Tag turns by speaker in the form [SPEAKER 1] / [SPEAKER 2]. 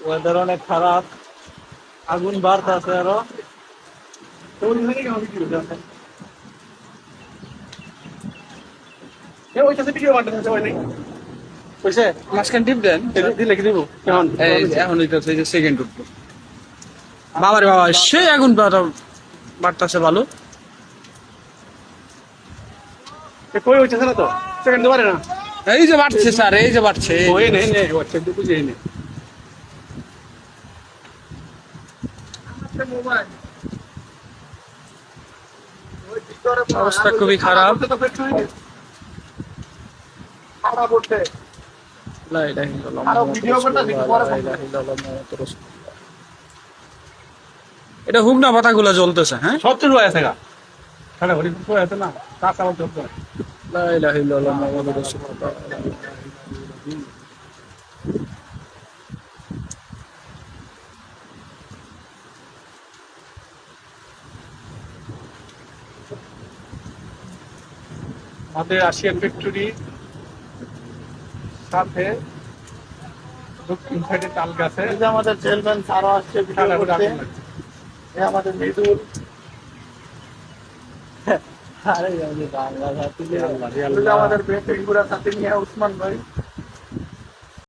[SPEAKER 1] Weather অনেক খারাপ। আগুন
[SPEAKER 2] আরও। হচ্ছে সেকেন্ড উঠবো বাবারে বাবা সেই আগুন বাড়তেছে ভালো।
[SPEAKER 1] কই হইছে না তো? সেকেন্ড পারে না।
[SPEAKER 2] এই যে বাড়ছে স্যার এই যে বাড়ছে।
[SPEAKER 1] ওই নেই নেই হচ্ছে দুটো যেই নেই
[SPEAKER 2] অবস্থা খুবই খারাপ লা ইলাহা ইল্লাল্লাহ
[SPEAKER 1] আরও ভিডিও করতে দেখি পরে
[SPEAKER 2] ইল্লাল্লাহ মুহাম্মাদুর রাসূলুল্লাহ। এটা হুগনা পাতাগুলো জ্বলতেছে হ্যাঁ?
[SPEAKER 1] সব চুল হয়ে আছে না? কাঁচা চলতে আমাদের রাশিয়ান ফ্যাক্টরি সাথে দক্ষিণ সাইডে তাল গাছে।
[SPEAKER 3] যে আমাদের চেয়ারম্যান স্যারও আসছে ভিডিও করতে আমাদের মৃদুল।
[SPEAKER 1] আরে আমি বাংলা
[SPEAKER 3] আমাদের বেঙ্গুরা সাথে নিয়ে উসমান ভাই।